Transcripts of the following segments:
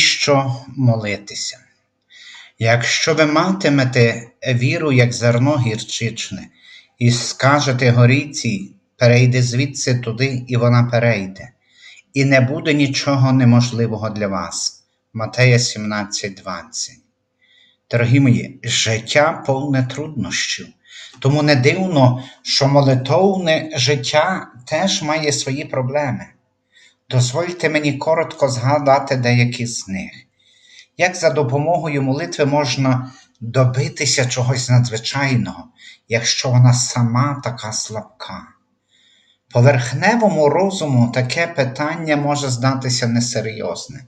Навіщо молитися? Якщо ви матимете віру, як зерно гірчичне, і скажете горіці, перейди звідси туди, і вона перейде, і не буде нічого неможливого для вас. Матея 17:20. Дорогі мої, життя повне труднощів, тому не дивно, що молитовне життя теж має свої проблеми. Дозвольте мені коротко згадати деякі з них. Як за допомогою молитви можна добитися чогось надзвичайного, якщо вона сама така слабка? Поверхневому розуму таке питання може здатися несерйозним.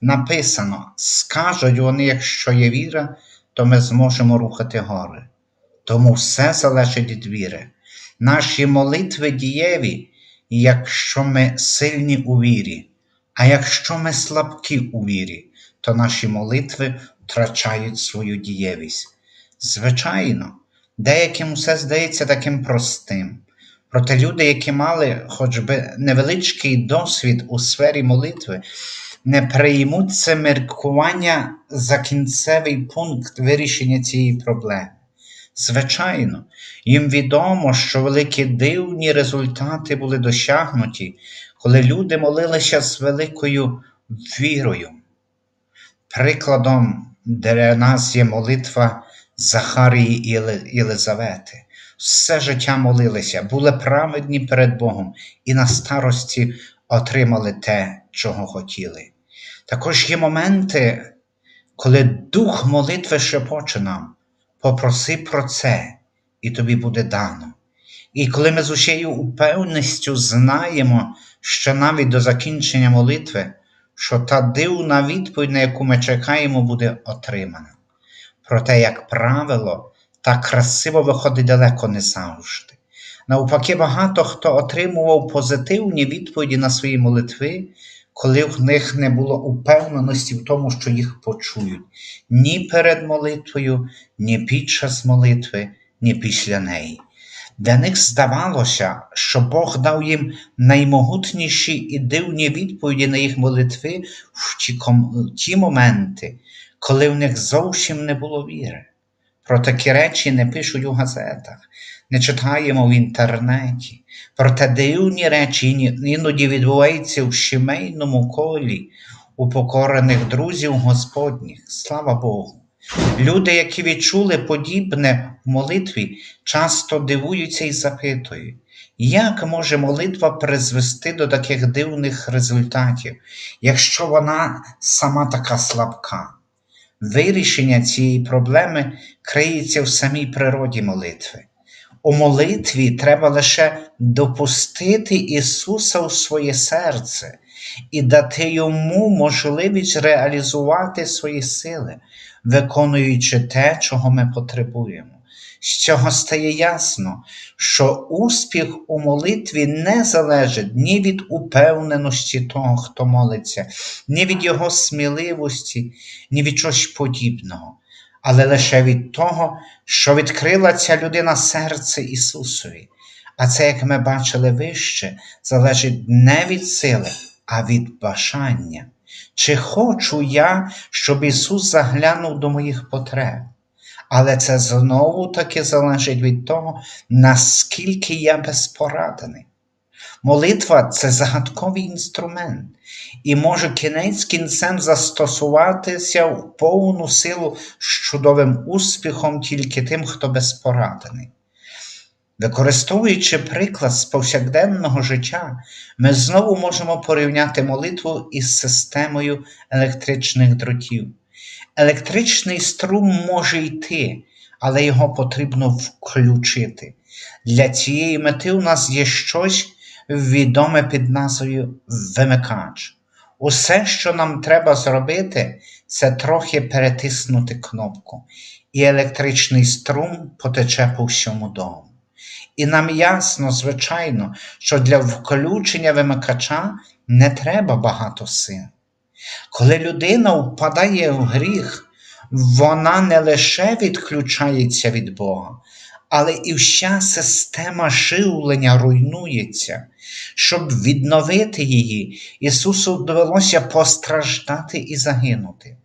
Написано: скажуть вони, якщо є віра, то ми зможемо рухати гори. Тому все залежить від віри. Наші молитви дієві, якщо ми сильні у вірі, а якщо ми слабкі у вірі, то наші молитви втрачають свою дієвість. Звичайно, деяким все здається таким простим. Проте люди, які мали хоч би невеличкий досвід у сфері молитви, не приймуть це міркування за кінцевий пункт вирішення цієї проблеми. Звичайно, їм відомо, що великі дивні результати були досягнуті, коли люди молилися з великою вірою. Прикладом для нас є молитва Захарії і Єлизавети. Все життя молилися, були праведні перед Богом і на старості отримали те, чого хотіли. Також є моменти, коли дух молитви шепоче нам, попроси про це, і тобі буде дано. І коли ми з усією упевненістю знаємо, що навіть до закінчення молитви, що та дивна відповідь, на яку ми чекаємо, буде отримана. Проте, як правило, так красиво виходить далеко не завжди. Навпаки, багато хто отримував позитивні відповіді на свої молитви, коли в них не було упевненості в тому, що їх почують ні перед молитвою, ні під час молитви, ні після неї. Для них здавалося, що Бог дав їм наймогутніші і дивні відповіді на їх молитви в ті, моменти, коли в них зовсім не було віри. Про такі речі не пишуть у газетах, не читаємо в інтернеті. Проте дивні речі іноді відбуваються в сімейному колі упокорених друзів Господніх. Слава Богу! Люди, які відчули подібне в молитві, часто дивуються і запитують, як може молитва призвести до таких дивних результатів, якщо вона сама така слабка? Вирішення цієї проблеми криється в самій природі молитви. У молитві треба лише допустити Ісуса у своє серце і дати Йому можливість реалізувати свої сили, виконуючи те, чого ми потребуємо. З цього стає ясно, що успіх у молитві не залежить ні від упевненості того, хто молиться, ні від його сміливості, ні від чогось подібного, але лише від того, що відкрила ця людина серце Ісусові. А це, як ми бачили вище, залежить не від сили, а від бажання. Чи хочу я, щоб Ісус заглянув до моїх потреб? Але це знову таки залежить від того, наскільки я безпорадний. Молитва це загадковий інструмент і може кінець кінцем застосуватися в повну силу з чудовим успіхом тільки тим, хто безпорадний. Використовуючи приклад з повсякденного життя, ми знову можемо порівняти молитву із системою електричних дротів. Електричний струм може йти, але його потрібно включити. Для цієї мети у нас є щось відоме під назвою вимикач. Усе, що нам треба зробити, це трохи перетиснути кнопку, і електричний струм потече по всьому дому. І нам ясно, звичайно, що для включення вимикача не треба багато сил. Коли людина впадає в гріх, вона не лише відключається від Бога, але і вся система живлення руйнується. Щоб відновити її, Ісусу довелося постраждати і загинути.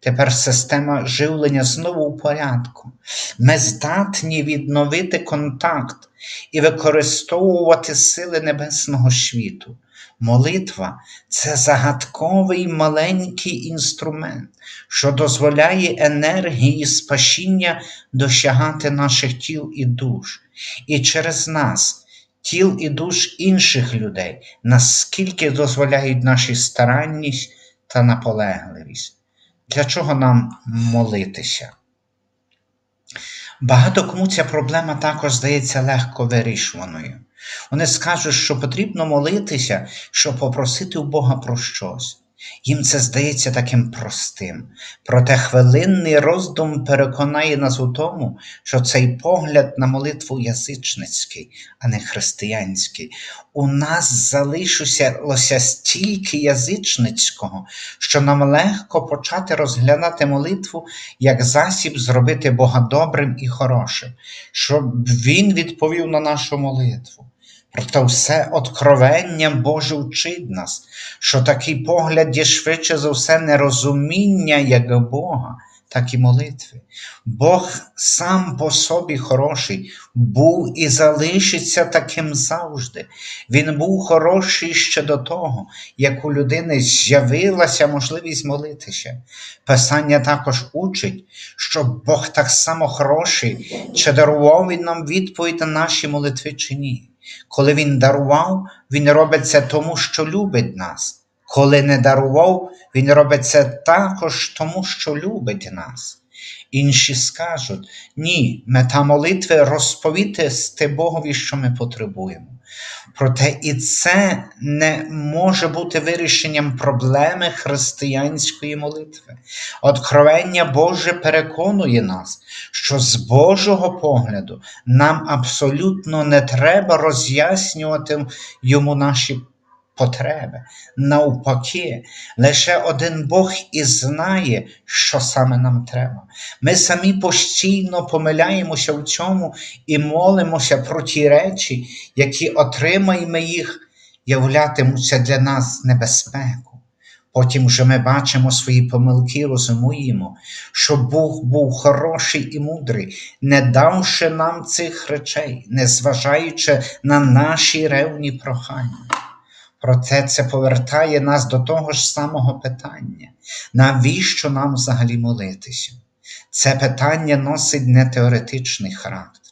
Тепер система живлення знову у порядку. Ми здатні відновити контакт і використовувати сили небесного світу. Молитва це загадковий маленький інструмент, що дозволяє енергії спасіння досягати наших тіл і душ, і через нас, тіл і душ інших людей, наскільки дозволяють наші старанність та наполегливість. Для чого нам молитися? Багато кому ця проблема також здається легко вирішуваною. Вони скажуть, що потрібно молитися, щоб попросити у Бога про щось. Їм це здається таким простим. Проте хвилинний роздум переконає нас у тому, що цей погляд на молитву язичницький, а не християнський. У нас залишилося стільки язичницького, що нам легко почати розглядати молитву як засіб зробити Бога добрим і хорошим, щоб Він відповів на нашу молитву. Проте все откровення Боже вчить нас, що такий погляд є швидше за все нерозуміння як Бога, так і молитви. Бог сам по собі хороший, був і залишиться таким завжди. Він був хороший ще до того, як у людини з'явилася можливість молитися. Писання також учить, що Бог так само хороший, чи дарував він нам відповідь на наші молитви чи ні. Коли Він дарував, Він робить це тому, що любить нас. Коли не дарував, Він робить це також тому, що любить нас. Інші скажуть, ні, мета молитви розповісти Богові, що ми потребуємо. Проте і це не може бути вирішенням проблеми християнської молитви. Откровення Боже переконує нас, що з Божого погляду нам абсолютно не треба роз'яснювати йому наші потреби. Навпаки, лише один Бог і знає, що саме нам треба. Ми самі постійно помиляємося в цьому і молимося про ті речі, які отримаємо їх, являтимуться для нас небезпеку. Потім вже ми бачимо свої помилки, розуміємо, що Бог був хороший і мудрий, не давши нам цих речей, незважаючи на наші ревні прохання. Проте це повертає нас до того ж самого питання, навіщо нам взагалі молитися? Це питання носить не теоретичний характер.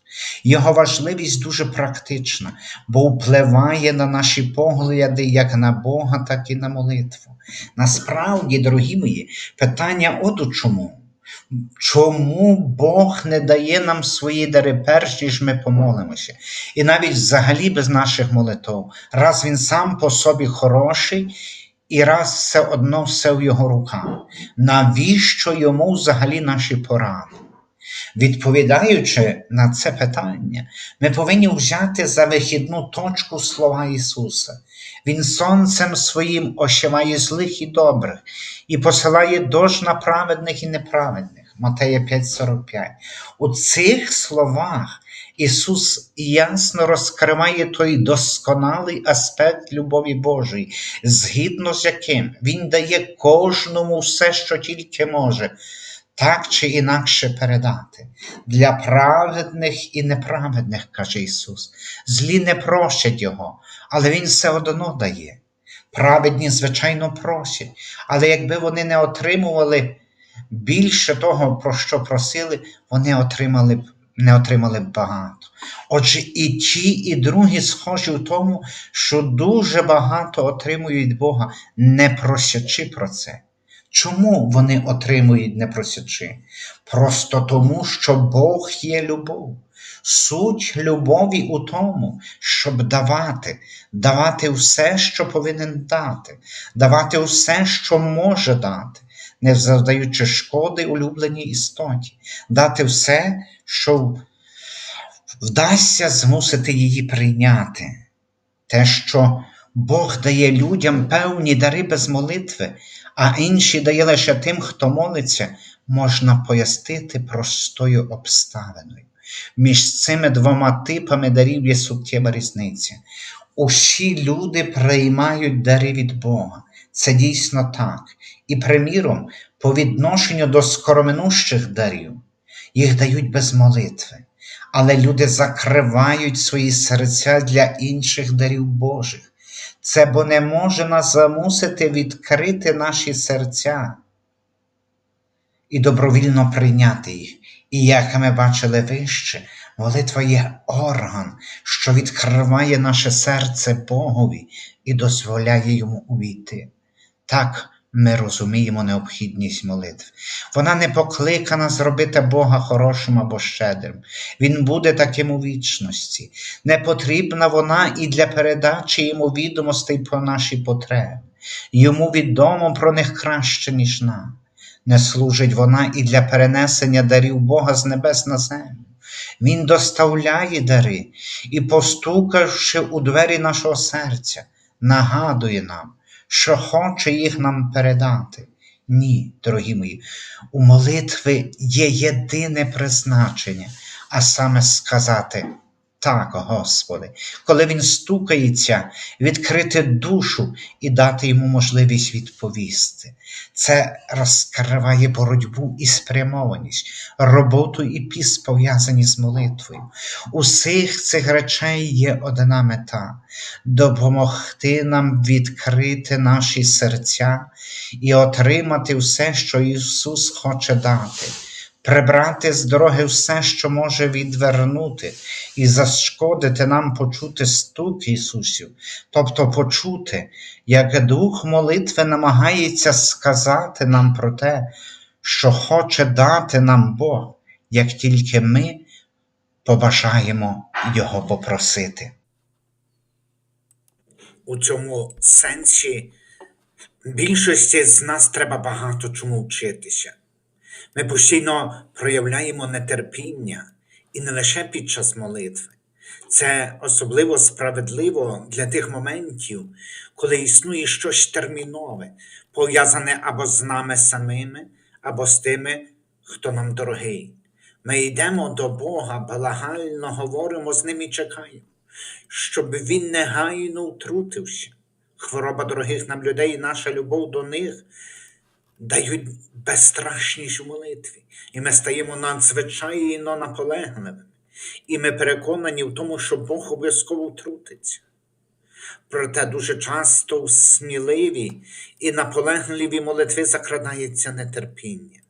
Його важливість дуже практична, бо впливає на наші погляди як на Бога, так і на молитву. Насправді, дорогі мої, питання от у чому. Чому Бог не дає нам свої дари перш ніж ми помолимося? І навіть взагалі без наших молитв, раз Він сам по собі хороший, і раз все одно все в його руках. Навіщо йому взагалі наші поради? Відповідаючи на це питання, ми повинні взяти за вихідну точку слова Ісуса. Він сонцем своїм ошиває злих і добрих і посилає дощ на праведних і неправедних. Матея 5,45. У цих словах Ісус ясно розкриває той досконалий аспект любові Божої, згідно з яким Він дає кожному все, що тільки може так чи інакше передати. Для праведних і неправедних, каже Ісус, злі не прощать Його, але Він все одно дає. Праведні, звичайно, просять, але якби вони не отримували більше того, про що просили, вони отримали б. Не отримали багато. Отже, і ті, і другі схожі в тому, що дуже багато отримують Бога, не просячи про це. Чому вони отримують не просячи? Просто тому, що Бог є любов. Суть любові у тому, щоб давати, давати все, що повинен дати, давати все, що може дати, не завдаючи шкоди улюбленій істоті, дати все, що вдасться змусити її прийняти. Те, що Бог дає людям певні дари без молитви, а інші дає лише тим, хто молиться, можна пояснити простою обставиною. Між цими двома типами дарів є суттєва різниця. Усі люди приймають дари від Бога. Це дійсно так. І, приміром, по відношенню до скороминущих дарів, їх дають без молитви. Але люди закривають свої серця для інших дарів Божих. Це бо не може нас замусити відкрити наші серця і добровільно прийняти їх. І як ми бачили вище, молитва є орган, що відкриває наше серце Богові і дозволяє йому увійти. Так ми розуміємо необхідність молитви. Вона не покликана зробити Бога хорошим або щедрим. Він буде таким у вічності. Не потрібна вона і для передачі йому відомостей про наші потреби. Йому відомо про них краще, ніж нам. Не служить вона і для перенесення дарів Бога з небес на землю. Він доставляє дари і, постукавши у двері нашого серця, нагадує нам, що хоче їх нам передати. Ні, дорогі мої, у молитви є єдине призначення, а саме сказати так, Господи, коли Він стукається, відкрити душу і дати йому можливість відповісти. Це розкриває боротьбу і спрямованість, роботу і піс пов'язані з молитвою. Усіх цих речей є одна мета допомогти нам відкрити наші серця і отримати все, що Ісус хоче дати. Прибрати з дороги все, що може відвернути, і зашкодити нам почути стук Ісусів, тобто почути, як Дух молитви намагається сказати нам про те, що хоче дати нам Бог, як тільки ми побажаємо Його попросити. У цьому сенсі більшості з нас треба багато чому вчитися. Ми постійно проявляємо нетерпіння і не лише під час молитви. Це особливо справедливо для тих моментів, коли існує щось термінове, пов'язане або з нами самими, або з тими, хто нам дорогий. Ми йдемо до Бога, балагально говоримо з ним і чекаємо, щоб Він негайно втрутився. Хвороба дорогих нам людей наша любов до них дають безстрашність у молитві, і ми стаємо надзвичайно наполегливими. І ми переконані в тому, що Бог обов'язково втрутиться. Проте дуже часто в сміливі і наполегливі молитви закрадається нетерпіння.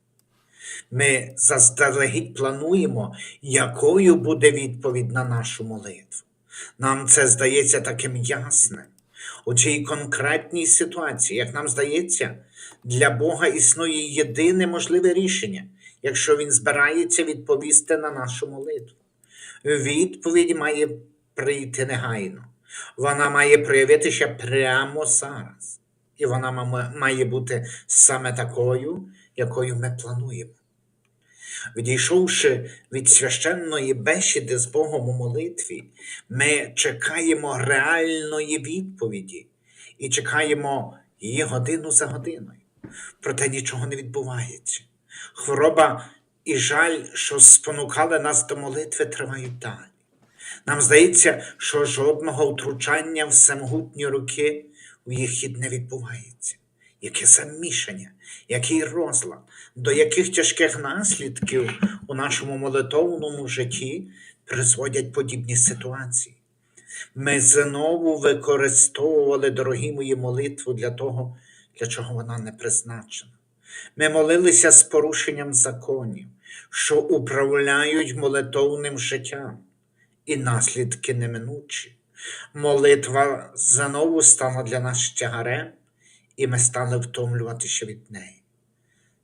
Ми заздалегідь плануємо, якою буде відповідь на нашу молитву. Нам це здається таким ясним. У цій конкретній ситуації, як нам здається, для Бога існує єдине можливе рішення, якщо Він збирається відповісти на нашу молитву. Відповідь має прийти негайно. Вона має проявитися прямо зараз. І вона має бути саме такою, якою ми плануємо. Відійшовши від священної бесіди з Богом у молитві, ми чекаємо реальної відповіді і чекаємо її годину за годиною. Проте нічого не відбувається. Хвороба і жаль, що спонукали нас до молитви, тривають далі. Нам здається, що жодного втручання в всемогутні руки у їх хід не відбувається. Яке замішання, який розлад, до яких тяжких наслідків у нашому молитовному житті призводять подібні ситуації. Ми знову використовували, дорогі мої, молитву для того, для чого вона не призначена. Ми молилися з порушенням законів, що управляють молитовним життям, і наслідки неминучі. Молитва знову стала для нас тягарем, і ми стали втомлюватися від неї.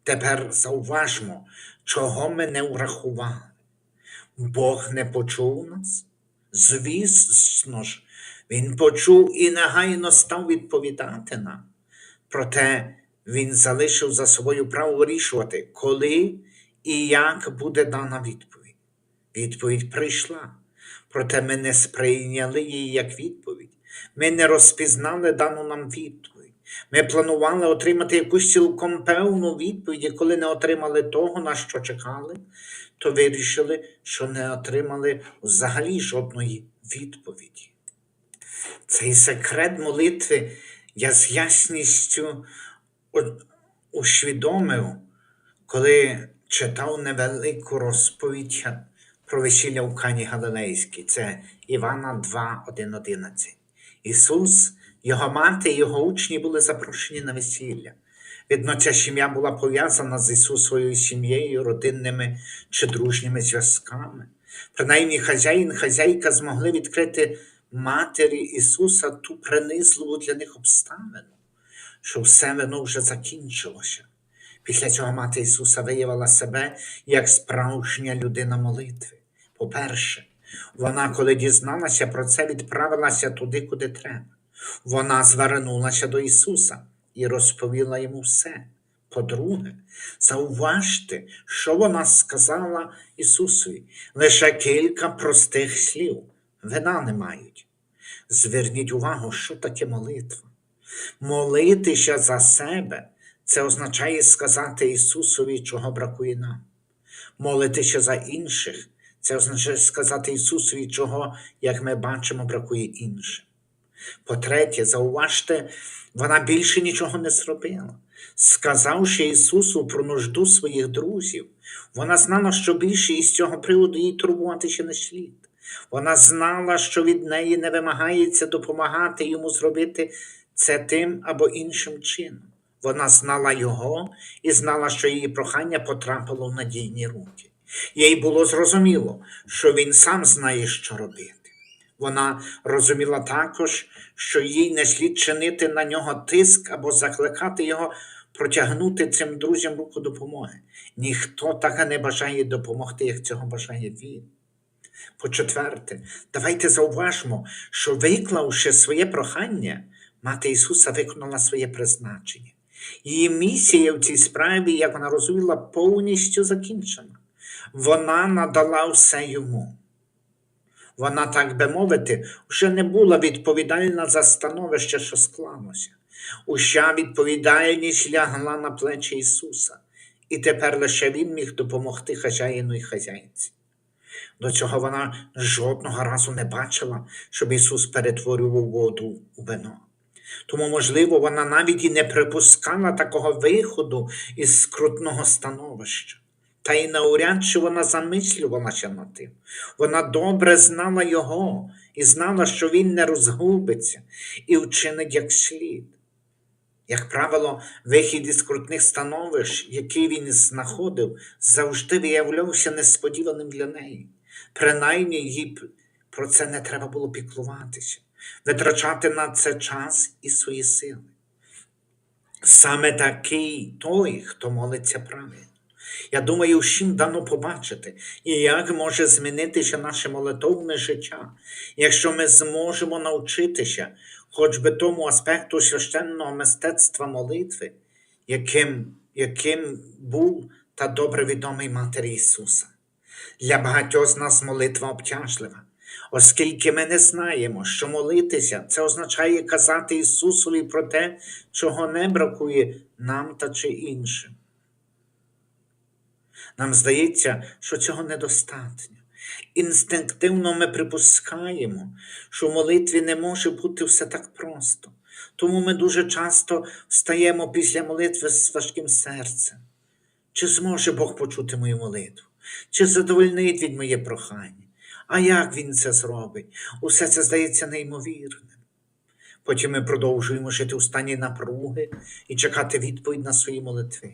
Тепер зауважмо, чого ми не врахували. Бог не почув нас? Звісно ж, Він почув і негайно став відповідати нам. Проте Він залишив за собою право вирішувати, коли і як буде дана відповідь. Відповідь прийшла, проте ми не сприйняли її як відповідь. Ми не розпізнали дану нам відповідь. Ми планували отримати якусь цілком певну відповідь, і коли не отримали того, на що чекали, то вирішили, що не отримали взагалі жодної відповіді. Цей секрет молитви я з ясністю усвідомив, коли читав невелику розповідь про весілля у Кані Галилейській. Це Івана 2, 1, 11. Ісус, його мати і його учні були запрошені на весілля. Видно, ця сім'я була пов'язана з Ісусовою сім'єю, родинними чи дружніми зв'язками. Принаймні, хазяїн, хазяйка змогли відкрити матері Ісуса ту принизливу для них обставину, що все воно вже закінчилося. Після цього мати Ісуса виявила себе як справжня людина молитви. По-перше, вона, коли дізналася про це, відправилася туди, куди треба. Вона звернулася до Ісуса і розповіла йому все. По-друге, зауважте, що вона сказала Ісусові. Лише кілька простих слів. Вина не мають. Зверніть увагу, що таке молитва. Молитися за себе це означає сказати Ісусові, чого бракує нам. Молитися за інших це означає сказати Ісусові, чого, як ми бачимо, бракує іншим. По-третє, зауважте, вона більше нічого не зробила. Сказавши Ісусу про нужду своїх друзів, вона знала, що більше із цього приводу їй турбуватися не слід. Вона знала, що від неї не вимагається допомагати йому зробити це тим або іншим чином. Вона знала його і знала, що її прохання потрапило в надійні руки. Їй було зрозуміло, що він сам знає, що робити. Вона розуміла також, що їй не слід чинити на нього тиск або закликати його протягнути цим друзям руку допомоги. Ніхто так не бажає допомогти, як цього бажає він. По-четверте, давайте зауважмо, що виклавши своє прохання, мати Ісуса виконала своє призначення. Її місія в цій справі, як вона розуміла, повністю закінчена. Вона надала все йому. Вона, так би мовити, вже не була відповідальна за становище, що склалося. Уся відповідальність лягла на плечі Ісуса, і тепер лише Він міг допомогти хазяїну і хазяйці. До цього вона жодного разу не бачила, щоб Ісус перетворював воду у вино. Тому, можливо, вона навіть і не припускала такого виходу із скрутного становища. Та й навряд чи вона замислювалася над тим. Вона добре знала його і знала, що він не розгубиться і вчинить як слід. Як правило, вихід із скрутних становищ, який він знаходив, завжди виявлявся несподіваним для неї. Принаймні, їй про це не треба було піклуватися, витрачати на це час і свої сили. Саме такий той, хто молиться правильно. Я думаю, всім дано побачити, і як може змінитися наше молитовне життя, якщо ми зможемо навчитися хоч би тому аспекту священного мистецтва молитви, яким, яким був та добре відомий Матері Ісуса. Для багатьох з нас молитва обтяжлива, оскільки ми не знаємо, що молитися це означає казати Ісусові про те, чого не бракує нам та чи іншим. Нам здається, що цього недостатньо. Інстинктивно ми припускаємо, що в молитві не може бути все так просто. Тому ми дуже часто встаємо після молитви з важким серцем. Чи зможе Бог почути мою молитву? Чи задовольнить він моє прохання? А як він це зробить? Усе це здається неймовірним. Потім ми продовжуємо жити у стані напруги і чекати відповідь на свої молитви.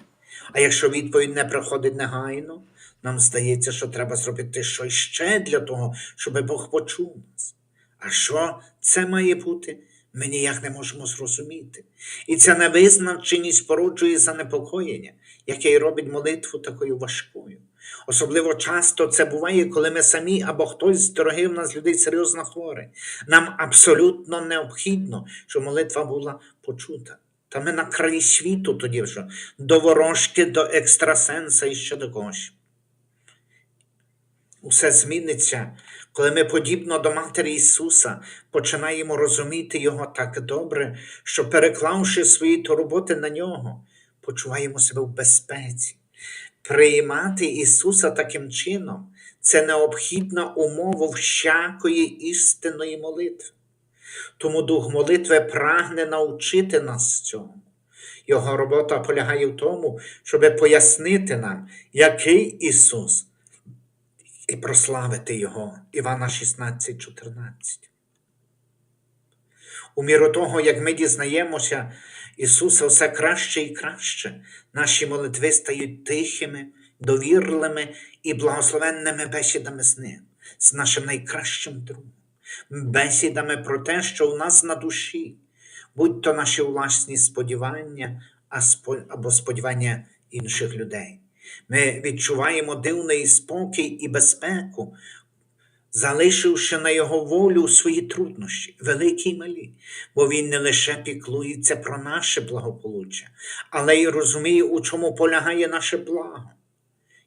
А якщо відповідь не приходить негайно, нам здається, що треба зробити щось ще для того, щоб Бог почув нас. А що це має бути? Ми ніяк не можемо зрозуміти. І ця невизначеність породжує занепокоєння, яке й робить молитву такою важкою. Особливо часто це буває, коли ми самі або хтось з дорогих нас людей серйозно хворий. Нам абсолютно необхідно, щоб молитва була почута. Та ми на краї світу тоді вже, до ворожки, до екстрасенса і ще до когось. Усе зміниться, коли ми, подібно до Матері Ісуса, починаємо розуміти Його так добре, що, переклавши свої турботи на нього, почуваємо себе в безпеці. Приймати Ісуса таким чином це необхідна умова всякої істинної молитви. Тому дух молитви прагне навчити нас цьому. Його робота полягає в тому, щоб пояснити нам, який Ісус, і прославити Його. Івана 16,14. У міру того, як ми дізнаємося Ісуса все краще і краще, наші молитви стають тихими, довірливими і благословенними бесідами з Ним, з нашим найкращим другом, бесідами про те, що у нас на душі, будь то наші власні сподівання або сподівання інших людей. Ми відчуваємо дивний спокій і безпеку, залишивши на його волю свої труднощі, великі й малі, бо він не лише піклується про наше благополуччя, але й розуміє, у чому полягає наше благо.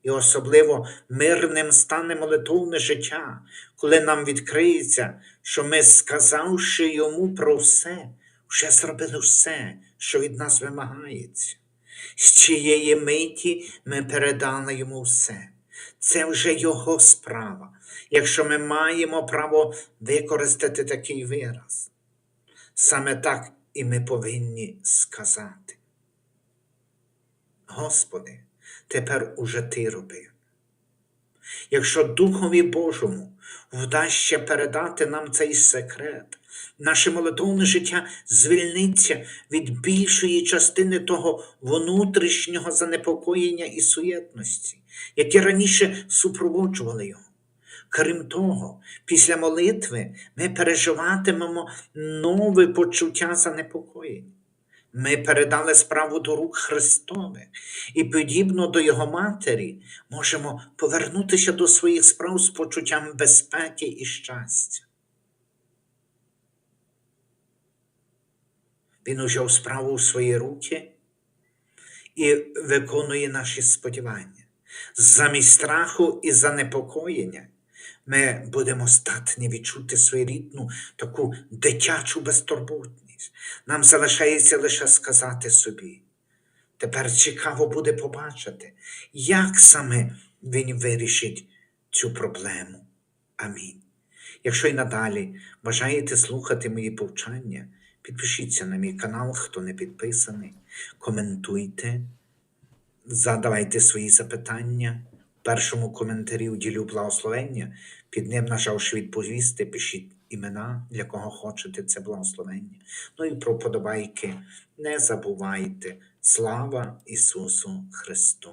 І особливо мирним стане молитовне життя, коли нам відкриється, що ми, сказавши йому про все, вже зробили все, що від нас вимагається. З цієї миті ми передали йому все. Це вже його справа, якщо ми маємо право використати такий вираз. Саме так і ми повинні сказати. Господи, тепер уже Ти роби. Якщо Духові Божому вдасться передати нам цей секрет, наше молитовне життя звільниться від більшої частини того внутрішнього занепокоєння і суєтності, які раніше супроводжували його. Крім того, після молитви ми переживатимемо нове почуття занепокоєння. Ми передали справу до рук Христових і, подібно до Його матері, можемо повернутися до своїх справ з почуттям безпеки і щастя. Він узяв справу в свої руки і виконує наші сподівання. Замість страху і занепокоєння ми будемо здатні відчути своєрідну таку дитячу безтурботність. Нам залишається лише сказати собі. Тепер цікаво буде побачити, як саме він вирішить цю проблему. Амінь. Якщо й надалі бажаєте слухати мої повчання, підпишіться на мій канал, хто не підписаний, коментуйте, задавайте свої запитання. В першому коментарі уділю благословення, під ним нажавши відповісти, пишіть імена, для кого хочете це благословення. Ну і про подобайки не забувайте. Слава Ісусу Христу!